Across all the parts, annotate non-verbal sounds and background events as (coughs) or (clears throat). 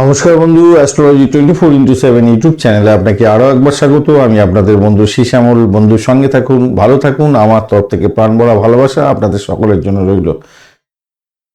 নমস্কার বন্ধু astrology twenty four into seven YouTube চ্যানেলে আপনাকে আরও একবার স্বাগত। আমি আপনাদের বন্ধু শ্যামল বন্ধুর সঙ্গে থাকুন, ভালো থাকুন। আমার তরফ থেকে প্রাণ ভরা ভালোবাসা আপনাদের সকলের জন্য রইল।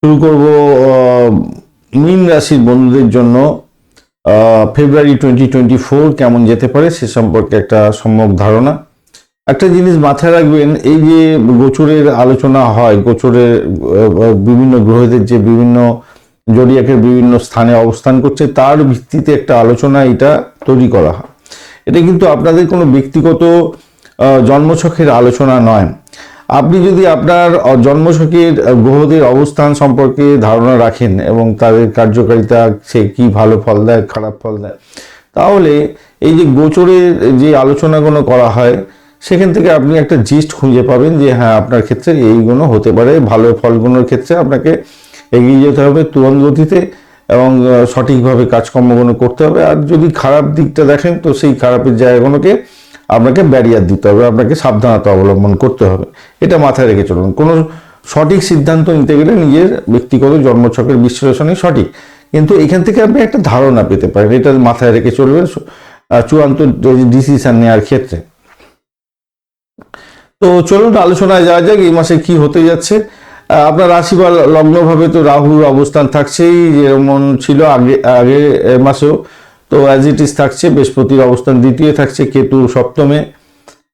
শুরু করব মীন রাশির বন্ধুদের জন্য। ফেব্রুয়ারি টোয়েন্টি টোয়েন্টি ফোর কেমন যেতে পারে সে সম্পর্কে একটা সম্যক ধারণা। একটা জিনিস মাথায় রাখবেন, এই যে গোচরের আলোচনা হয়, গোচরের বিভিন্ন গ্রহদের যে বিভিন্ন জডিয়াকের বিভিন্ন স্থানে অবস্থান করছে, তার ভিত্তিতে একটা আলোচনা এটা তৈরি করা হয়। এটা কিন্তু আপনাদের কোনো ব্যক্তিগত জন্মছকের আলোচনা নয়। আপনি যদি আপনার জন্মছকের গ্রহদের অবস্থান সম্পর্কে ধারণা রাখেন এবং তাদের কার্যকারিতা সে কি ভালো ফল দেয়, খারাপ ফল দেয়, তাহলে এই যে গোচরের যে আলোচনাগুলো করা হয়, সেখান থেকে আপনি একটা জিস্ট খুঁজে পাবেন যে হ্যাঁ আপনার ক্ষেত্রে এইগুলো হতে পারে, ভালো ফলগুলোর ক্ষেত্রে আপনাকে এগিয়ে যেতে হবে তুরন্ত গতিতে এবং সঠিকভাবে কাজকর্মগুলো করতে হবে। আর যদি খারাপ দিকটা দেখেন, তো সেই খারাপের জায়গাগুলোকে আপনাকে ব্যারিয়ার দিতে হবে, আপনাকে সাবধানতা অবলম্বন করতে হবে। এটা মাথায় রেখে চলুন। কোনো সঠিক সিদ্ধান্ত নিতে গেলে নিজের ব্যক্তিগত জন্মছকের বিশ্লেষণই সঠিক। কিন্তু এখান থেকে আপনি একটা ধারণা পেতে পারেন, এটা মাথায় রেখে চলবেন চূড়ান্ত ডিসিশান নেওয়ার ক্ষেত্রে। তো চলুন, আলোচনায় যাওয়া যাক, এই মাসে কি হতে যাচ্ছে। আপনার রাশি বা লগ্নভাবে তো রাহুর অবস্থান থাকছেই, যেমন ছিল আগে আগে মাসেও। তো অ্যাজ ইট ইজ থাকছে, বৃহস্পতির অবস্থান দ্বিতীয় থাকছে, কেতু সপ্তমে।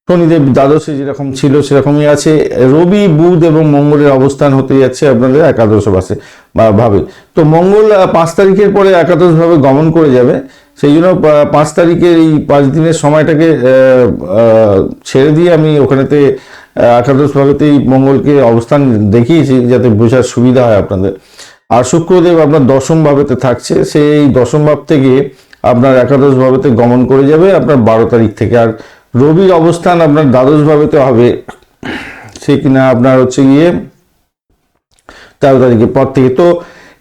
শনিদেব দ্বাদশে যেরকম ছিল, সেরকমই আছে। রবি, বুধ এবং মঙ্গলের অবস্থান হতে যাচ্ছে আপনাদের একাদশ বাসে ভাবে। তো মঙ্গল পাঁচ তারিখের পরে একাদশ ভাবে গমন করে যাবে। সেই জন্য পাঁচ তারিখের এই পাঁচ দিনের সময়টাকে ছেড়ে দিয়ে আমি ওখানেতে একাদশ ভাবেতেই মঙ্গলকে অবস্থান দেখিয়েছি যাতে বোঝার সুবিধা হয় আপনাদের। আর শুক্রদেব আপনার দশম ভাবেতে থাকছে, সেই দশম ভাব থেকে আপনার একাদশ ভাবেতে গমন করে যাবে আপনার বারো তারিখ থেকে। আর রবির অবস্থান আপনার দ্বাদশ ভাবেতে হবে, সে কিনা আপনার হচ্ছে গিয়ে তেরো তারিখের পর থেকে। তো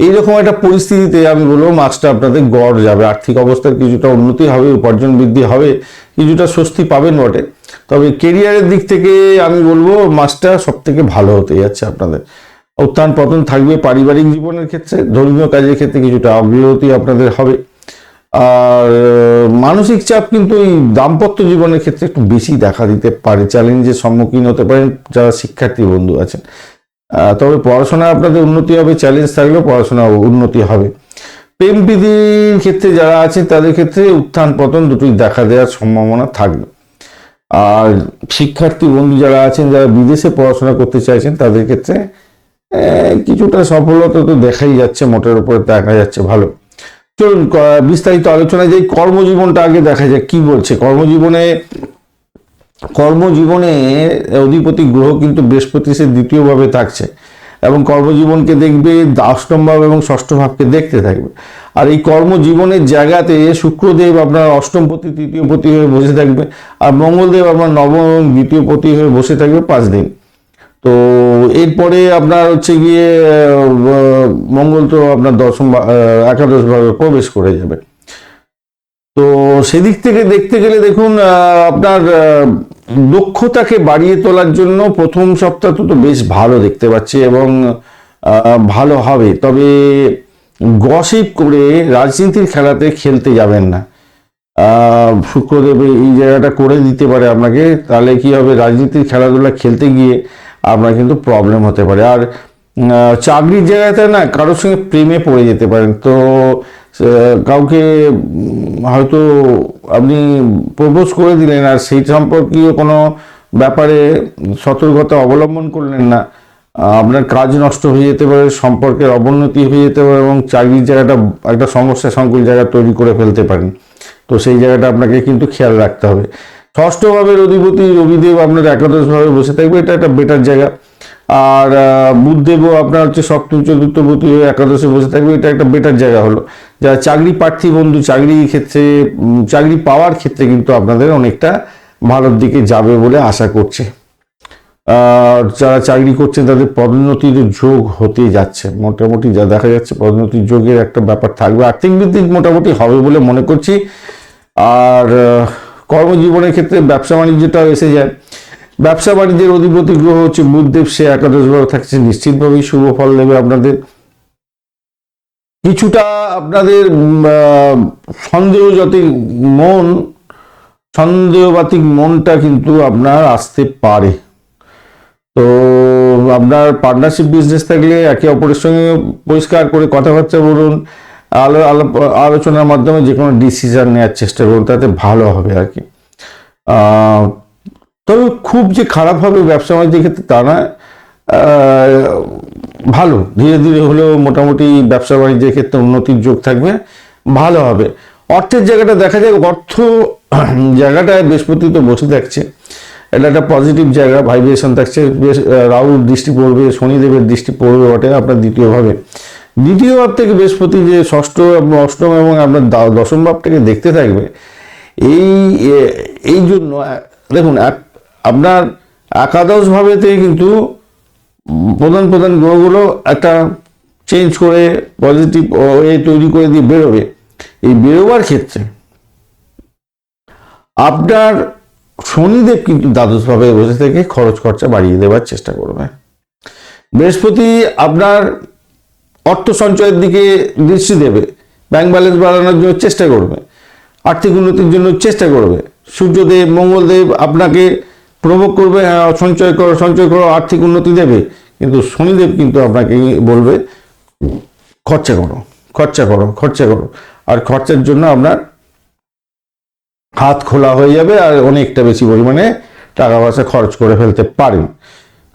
এইরকম একটা পরিস্থিতিতে আমি বলব মাছটা আপনাদের গড় যাবে। আর্থিক অবস্থার কিছুটা উন্নতি হবে, উপার্জন বৃদ্ধি হবে, কিছুটা স্বস্তি পাবেন বটে। তবে কেরিয়ারের দিক থেকে আমি বলব, মাছটা সব থেকে ভালো হতে যাচ্ছে আপনাদের। উত্থান পতন থাকবে পারিবারিক জীবনের ক্ষেত্রে, ধর্মীয় কাজের ক্ষেত্রে কিছুটা অগ্রগতি আপনাদের হবে। আর মানসিক চাপ কিন্তু এই দাম্পত্য জীবনের ক্ষেত্রে একটু বেশি দেখা দিতে পারে, চ্যালেঞ্জের সম্মুখীন হতে পারেন যারা শিক্ষার্থী বন্ধু আছেন। তবে পড়াশোনায় আপনাদের উন্নতি হবে, চ্যালেঞ্জ থাকলেও পড়াশোনা উন্নতি হবে। প্রেম প্রীতির ক্ষেত্রে যারা আছে তাদের ক্ষেত্রে উত্থান পতন দুটোই দেখা দেওয়ার সম্ভাবনা থাকবে। আর শিক্ষার্থী বন্ধু যারা আছেন, যারা বিদেশে পড়াশোনা করতে চাইছেন, তাদের ক্ষেত্রে কিছুটা সফলতা তো দেখাই যাচ্ছে, মোটের উপরে দেখা যাচ্ছে ভালো। চলুন বিস্তারিত আলোচনায় যে কর্মজীবনটা আগে দেখা যায় কি বলছে? কর্মজীবনে কর্মজীবনে অধিপতি গ্রহ কিন্তু বৃহস্পতি সে দ্বিতীয়ভাবে থাকছে। এবং কর্মজীবনকে দেখবে অষ্টম ভাব এবং ষষ্ঠ ভাবকে দেখতে থাকবে। আর এই কর্মজীবনের জায়গাতে শুক্রদেব আপনার অষ্টম পতি, তৃতীয় পতি হয়ে বসে থাকবে আর মঙ্গলদেব আপনার নবম এবং দ্বিতীয় পতি হয়ে বসে থাকবে পাঁচ দিন। তো এরপরে আপনার হচ্ছে গিয়ে মঙ্গল তো আপনার দশম একাদশ ভাবে প্রবেশ করে যাবে। তো সেদিক থেকে দেখতে গেলে দেখুন আপনার দক্ষতাকে বাড়িয়ে তোলার জন্য প্রথম সপ্তাহ তো বেশ ভালো দেখতে পাচ্ছি এবং ভালো হবে। তবে গসিপ করে রাজনীতির খেলাতে খেলতে যাবেন না। শুক্রদেব এই জায়গাটা করে দিতে পারে আপনাকে। তাহলে কি হবে? রাজনীতির খেলাধুলা খেলতে গিয়ে আপনার কিন্তু প্রবলেম হতে পারে। আর চাকরির জায়গাতে না কারোর সঙ্গে প্রেমে পড়ে যেতে পারেন। তো কাউকে হয়তো আপনি প্রপোজ করে দিলেন আর সেই সম্পর্কীয় কোনো ব্যাপারে সতর্কতা অবলম্বন করলেন না আপনার কাজ নষ্ট হয়ে যেতে পারে, সম্পর্কের অবনতি হয়ে যেতে পারে এবং চাকরির জায়গাটা, একটা সমস্যা সংকুল জায়গা তৈরি করে ফেলতে পারেন। তো সেই জায়গাটা আপনাকে কিন্তু খেয়াল রাখতে হবে। ষষ্ঠ ভাবের অধিপতি রবিদেব আপনার একাদশ ভাবে বসে থাকবে, এটা একটা বেটার জায়গা। আর বুধদেবও আপনার হচ্ছে সপ্তম চতুর্থ হয়ে একাদশে বসে থাকবে। এটা একটা বেটার জায়গা হলো। যারা চাকরি প্রার্থী বন্ধু, চাকরি ক্ষেত্রে চাকরি পাওয়ার ক্ষেত্রে কিন্তু আপনাদের অনেকটা ভালোর দিকে যাবে বলে আশা করছে। আর যারা চাকরি করছেন, তাদের পদোন্নতির যোগ হতে যাচ্ছে। মোটামুটি যা দেখা যাচ্ছে, পদোন্নতির যোগের একটা ব্যাপার থাকবে। আর্থিক বৃদ্ধি মোটামুটি হবে বলে মনে করছি। আর কর্মজীবনের ক্ষেত্রে ব্যবসা বাণিজ্যটাও এসে যায়। ব্যবসা বাণিজ্যের অধিপতি গ্রহ হচ্ছে বুধদেব, সে একাদশ ভাবে থাকছে। নিশ্চিতভাবেই শুভ ফল দেবে আপনাদের। কিছুটা আপনাদের সন্দেহজাতিক মন, সন্দেহবাতিক মনটা কিন্তু আপনার আসতে পারে। তো, আপনার পার্টনারশিপ বিজনেস থাকলে একে অপরের সঙ্গে পরিষ্কার করে কথাবার্তা বলুন, আলো, আলো- আলোচনার মাধ্যমে যে কোনো ডিসিশন নেওয়ার চেষ্টা করুন, তাতে ভালো হবে আর কি। তবে খুব যে খারাপ হবে ব্যবসা বাণিজ্যের ক্ষেত্রে তা না ভালো, ধীরে ধীরে হলেও মোটামুটি ব্যবসা বাণিজ্যের ক্ষেত্রে উন্নতির যোগ থাকবে, ভালো হবে। অর্থের জায়গাটা দেখা যায় অর্থ (clears throat) জায়গাটায় বৃহস্পতি তো বসে থাকছে। এটা একটা পজিটিভ জায়গা ভাইব্রেশন থাকছে। বেশ রাহুর দৃষ্টি পড়বে, শনিদেবের দৃষ্টি পড়বে বটে আপনার দ্বিতীয়ভাবে। দ্বিতীয় ভাব থেকে বৃহস্পতি যে ষষ্ঠ এবং অষ্টম এবং আপনার দশম ভাবটাকে দেখতে থাকবে, এই এই জন্য দেখুন, এক- আপনার একাদশ ভাবেতে কিন্তু প্রধান প্রধান গ্রহগুলো একটা চেঞ্জ করে পজিটিভ ওয়ে তৈরি করে দিয়ে বেরোবে। এই বেরোবার ক্ষেত্রে আপনার শনিদেব কিন্তু দ্বাদশভাবে বসে থেকে খরচ খরচা বাড়িয়ে দেওয়ার চেষ্টা করবে। বৃহস্পতি আপনার অর্থ সঞ্চয়ের দিকে দৃষ্টি দেবে। ব্যাংক ব্যালেন্স বাড়ানোর জন্য চেষ্টা করবে। আর্থিক উন্নতির জন্য চেষ্টা করবে। সূর্যদেব, মঙ্গলদেব আপনাকে প্রভোগ করবে হ্যাঁ সঞ্চয় করো সঞ্চয় করো, আর্থিক উন্নতি দেবে। কিন্তু শনিদেব কিন্তু আপনাকে বলবে, খরচা করো খরচা করো খরচা করো। আর খরচার জন্য আপনার হাত খোলা হয়ে যাবে আর অনেকটা বেশি পরিমাণে টাকা পয়সা খরচ করে ফেলতে পারেন।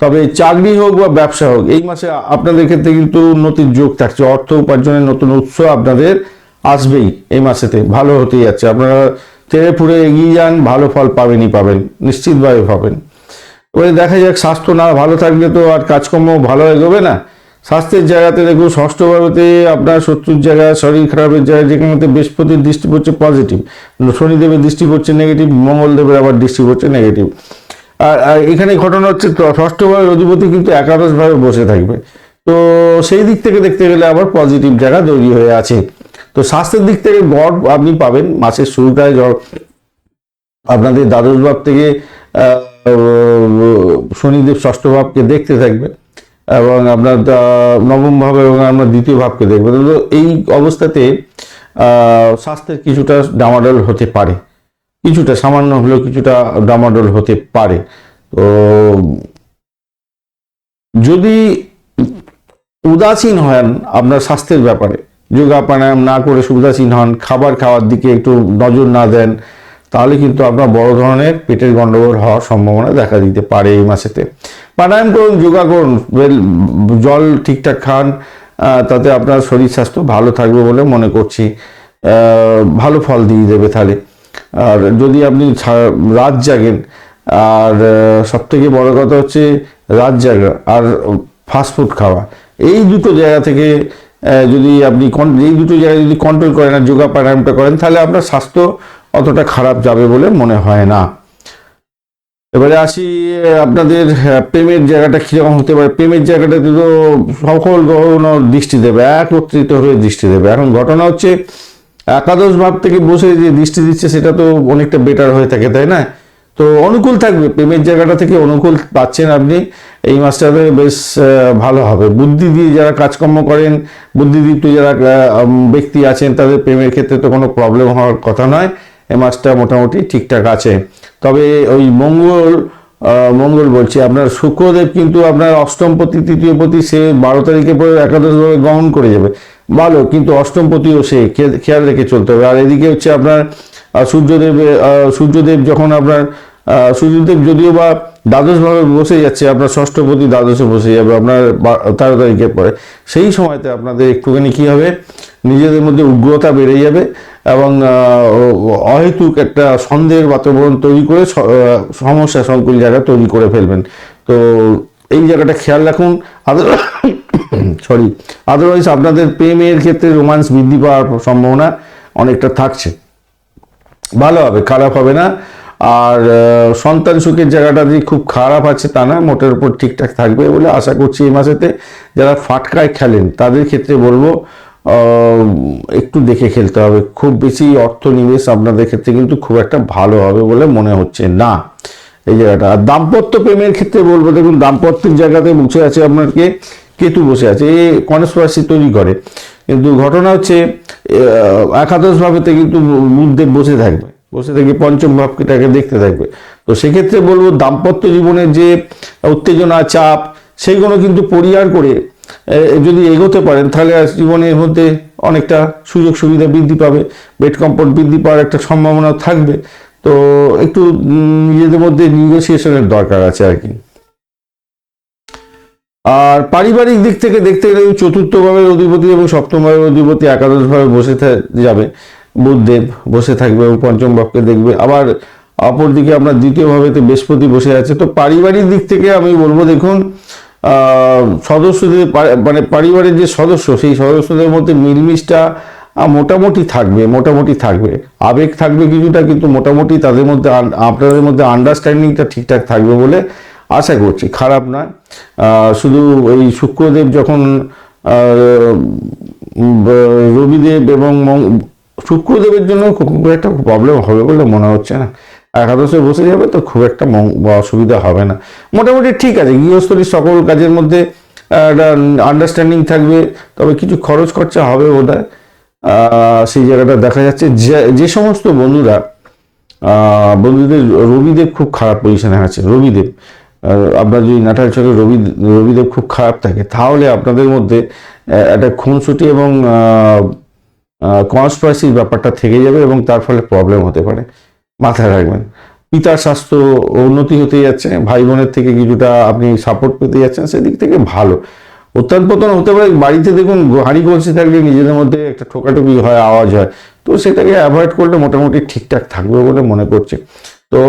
তবে চাকরি হোক বা ব্যবসা হোক, এই মাসে আপনাদের ক্ষেত্রে কিন্তু উন্নতির যোগ থাকছে। অর্থ উপার্জনের নতুন উৎস আপনাদের আসবেই এই মাসেতে। ভালো হতেই যাচ্ছে। আপনারা তেড়ে ফুড়ে এগিয়ে যান, ভালো ফল পাবেনই পাবেন, নিশ্চিতভাবে পাবেন। এবারে দেখা যাক, স্বাস্থ্য না ভালো থাকলে তো আর কাজকর্ম ভালো এগোবে না। স্বাস্থ্যের জায়গাতে দেখুন ষষ্ঠ ভাবেতে আপনার শত্রুর জায়গা, শরীর খারাপের জায়গা যেখানেতে বৃহস্পতির দৃষ্টি পড়ছে পজিটিভ, শনিদেবের দৃষ্টি পড়ছে নেগেটিভ, মঙ্গলদেবের আবার দৃষ্টি পড়ছে নেগেটিভ। আর এখানে ঘটনা হচ্ছে তো ষষ্ঠ ভাবের অধিপতি কিন্তু একাদশভাবে বসে থাকবে। তো সেই দিক থেকে দেখতে গেলে আবার পজিটিভ জায়গা তৈরি হয়ে আছে। তো স্বাস্থ্যের দিক থেকে গড় আপনি পাবেন। মাসের শুরুটায় আপনাদের দ্বাদশ ভাব থেকে শনিদেব ষষ্ঠ ভাবকে দেখতে থাকবে এবং আপনার নবম ভাব এবং আপনার দ্বিতীয় ভাবকে দেখবে। তো এই অবস্থাতে স্বাস্থ্যের কিছুটা ডামাডোল হতে পারে। কিছুটা সামান্য হলেও কিছুটা ডামাডোল হতে পারে। তো যদি উদাসীন হন আপনার স্বাস্থ্যের ব্যাপারে যোগা প্রাণায়াম না করে সুবিধাসীন হন, খাবার খাওয়ার দিকে একটু নজর না দেন, তাহলে কিন্তু আপনার বড় ধরনের পেটের গন্ডগোল হওয়ার সম্ভাবনা দেখা দিতে পারে এই মাসেতে। প্রাণায়াম করুন, যোগা করুন জল ঠিকঠাক খান তাতে আপনার শরীর স্বাস্থ্য ভালো থাকবে বলে মনে করছি। ভালো ফল দিয়ে দেবে তাহলে। আর যদি আপনি রাত জাগেন, আর সব থেকে বড় কথা হচ্ছে রাত জাগা, আর ফাস্টফুড খাওয়া। এই দুটো জায়গা থেকে যদি আপনি এই দুটো জায়গায় যদি কন্ট্রোল করেন আর যোগা প্রাণায়ামটা করেন, তাহলে আপনার স্বাস্থ্য অতটা খারাপ যাবে বলে মনে হয় না। এবারে আসি আপনাদের প্রেমের জায়গাটা কীরকম হতে পারে? প্রেমের জায়গাটাতে তো সকল গ্রহণ দৃষ্টি দেবে, একত্রিত হয়ে দৃষ্টি দেবে। এখন ঘটনা হচ্ছে, একাদশ ভাব থেকে বসে যে দৃষ্টি দিচ্ছে, সেটা তো অনেকটা বেটার হয়ে থাকে, তাই না? তো অনুকূল থাকবে, প্রেমের জায়গাটা থেকে অনুকূল পাচ্ছেন আপনি। এই মাসটাতে বেশ ভালো হবে। বুদ্ধি দিয়ে যারা কাজকর্ম করেন, বুদ্ধিদীপ্ত যারা ব্যক্তি আছেন, তাদের প্রেমের ক্ষেত্রে তো কোনো প্রবলেম হওয়ার কথা নয়। এই মাসটা মোটামুটি ঠিকঠাক আছে। তবে ওই মঙ্গল মঙ্গল বলছি, আপনার শুক্রদেব কিন্তু আপনার অষ্টমপতি, তৃতীয়পতি, সে বারো তারিখে পরে একাদশভাবে গ্রহণ করে যাবে। ভালো, কিন্তু অষ্টমপতিও সে, খেয়াল রেখে চলতে হবে। আর এদিকে হচ্ছে আপনার সূর্যদেব সূর্যদেব যখন আপনার সূর্যদেব যদিও বা দ্বাদশভাবে বসে যাচ্ছে, আপনার ষষ্ঠপতি দ্বাদশে বসে যাবে, আপনার তেরো তারিখের পরে। সেই সময়তে আপনাদের একটুখানি কী হবে? নিজেদের মধ্যে উগ্রতা বেড়ে যাবে এবং অহেতুক একটা সন্দেহের বাতাবরণ তৈরি করে সমস্যা সংকুল জায়গা তৈরি করে ফেলবেন। তো এই জায়গাটা খেয়াল রাখুন। আদার (coughs) সরি আদারওয়াইজ আপনাদের প্রেমের ক্ষেত্রে রোমান্স বৃদ্ধি পাওয়ার সম্ভাবনা অনেকটা থাকছে। ভালো হবে, খারাপ হবে না। আর সন্তান সুখের জায়গাটা যে খুব খারাপ আছে তা না মোটের উপর ঠিকঠাক থাকবে বলে আশা করছি এই মাসেতে যারা ফাটকায় খেলেন তাদের ক্ষেত্রে বলব একটু দেখে খেলতে হবে। খুব বেশি অর্থ নিবেশ আপনাদের ক্ষেত্রে কিন্তু খুব একটা ভালো হবে বলে মনে হচ্ছে না এই জায়গাটা। আর দাম্পত্য প্রেমের ক্ষেত্রে বলব দেখুন দাম্পত্যের জায়গাতে মুছে আছে আপনাকে কেতু বসে আছে এ কনস্পারেসি তৈরি করে। কিন্তু ঘটনা হচ্ছে আহ, একাদশ ভাবেতে কিন্তু বুধদেব বসে থাকবে। বসে থেকে পঞ্চম ভাবটাকে দেখতে থাকবে। তো সেক্ষেত্রে বলব, দাম্পত্য জীবনের যে উত্তেজনা, চাপ সেইগুলো কিন্তু পরিহার করে যদি এগোতে পারেন, তাহলে জীবনের মধ্যে অনেকটা সুযোগ সুবিধা বৃদ্ধি পাবে বেড কমফোর্ট বৃদ্ধি পাওয়ার একটা সম্ভাবনা থাকবে। তো একটু নিজেদের মধ্যে নিগোসিয়েশনের দরকার আছে আর কি। আর পারিবারিক দিক থেকে দেখতে গেলে চতুর্থ ভাবের অধিপতি এবং সপ্তম ভাবের অধিপতি একাদশ ভাবে বসে যাবে। বুধদেব বসে থাকবে এবং পঞ্চম ভাবকে দেখবে। আবার অপরদিকে আপনার দ্বিতীয় ভাবেতে বৃহস্পতি বসে আছে। তো পারিবারিক দিক থেকে আমি বলব দেখুন সদস্যদের মানে পরিবারের যে সদস্য সেই সদস্যদের মধ্যে মিলমিশটা মোটামুটি থাকবে মোটামুটি থাকবে। আবেগ থাকবে কিছুটা কিন্তু মোটামুটি তাদের মধ্যে আপনাদের মধ্যে আন্ডারস্ট্যান্ডিংটা ঠিকঠাক থাকবে বলে আশা করছি। খারাপ না। আহ, শুধু এই শুক্রদেব যখন রবিদেব এবং শুক্রদেবের জন্য খুব একটা প্রবলেম হবে বলে মনে হচ্ছে না। একাদশে বসে যাবে তো খুব একটা অসুবিধা হবে না। মোটামুটি ঠিক আছে গৃহস্থলীর সকল কাজের মধ্যে একটা আন্ডারস্ট্যান্ডিং থাকবে, তবে কিছু খরচ খরচা হবে বোধ সেই জায়গাটা দেখা যাচ্ছে। যে সমস্ত বন্ধুরা বন্ধুদের রবিদেব খুব খারাপ পজিশনে আছে, রবিদেব। আপনার যদি নাটাল চকে রবি, রবিদেব খুব খারাপ থাকে, তাহলে আপনাদের মধ্যে একটা খুনসুটি এবং কনস্পারেসির ব্যাপারটা থেকে যাবে এবং তার ফলে প্রবলেম হতে পারে। মাথায় রাখবেন। পিতার স্বাস্থ্য উন্নতি হতে যাচ্ছে। ভাই বোনের থেকে কিছুটা আপনি সাপোর্ট পেতে যাচ্ছেন, সেদিক থেকে ভালো। উত্থান পতন হতে পারে, বাড়িতে দেখুন, হাঁড়ি কলসি থাকলে নিজেদের মধ্যে একটা ঠোকাঠুকি হয়, আওয়াজ হয়। তো সেটাকে অ্যাভয়েড করলে মোটামুটি ঠিকঠাক থাকবে বলে মনে করছে। তো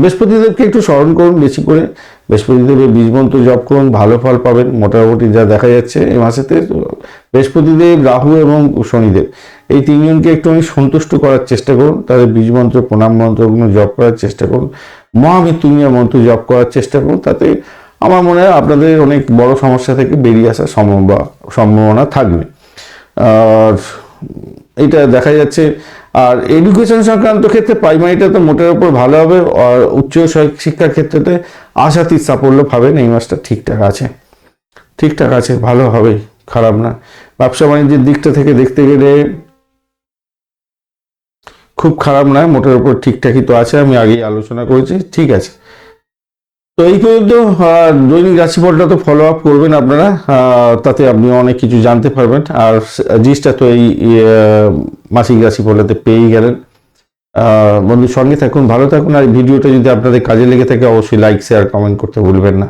বৃহস্পতিদেবকে একটু স্মরণ করুন বেশি করে। বৃহস্পতিদেবের বীজ মন্ত্র জপ করুন, ভালো ফল পাবেন। মোটামুটি যা দেখা যাচ্ছে এই মাসেতে বৃহস্পতিদেব, রাহু এবং শনিদেব, এই তিনজনকে একটু আমি সন্তুষ্ট করার চেষ্টা করুন। তাদের বীজ মন্ত্র, প্রণাম মন্ত্রগুলো জপ করার চেষ্টা করুন। মহামৃত্যুঞ্জয় মন্ত্র জপ করার চেষ্টা করুন। তাতে আমার মনে হয় আপনাদের অনেক বড় সমস্যা থেকে বেরিয়ে আসার সম্ভাবনা থাকবে। আর এটা দেখা যাচ্ছে আর এডুকেশন সংক্রান্ত ক্ষেত্রে প্রাইমারিটা তো মোটের উপর ভালো হবে, আর উচ্চ শিক্ষার ক্ষেত্রেতে আশাতীত সাফল্য পাবেন, এই মাসটা ঠিকঠাক আছে। ঠিকঠাক আছে, ভালো হবে, খারাপ না। ব্যবসা বাণিজ্যের দিকটা থেকে দেখতে গেলে খুব খারাপ নয়, মোটের উপর ঠিকঠাকই তো আছে, আমি আগেই আলোচনা করেছি, ঠিক আছে। তো এই পর্যন্ত দৈনিক রাশিফলটা তো ফলো আপ করবেন আপনারা তাতে আপনি অনেক কিছু জানতে পারবেন। আর জিনিসটা তো এই ইয়ে, মাসিক রাশিফলটাতে পেয়েই গেলেন। বন্ধু সঙ্গে থাকুন ভালো থাকুন। আর ভিডিওটা যদি আপনাদের কাজে লেগে থাকে অবশ্যই লাইক শেয়ার কমেন্ট করতে ভুলবেন না।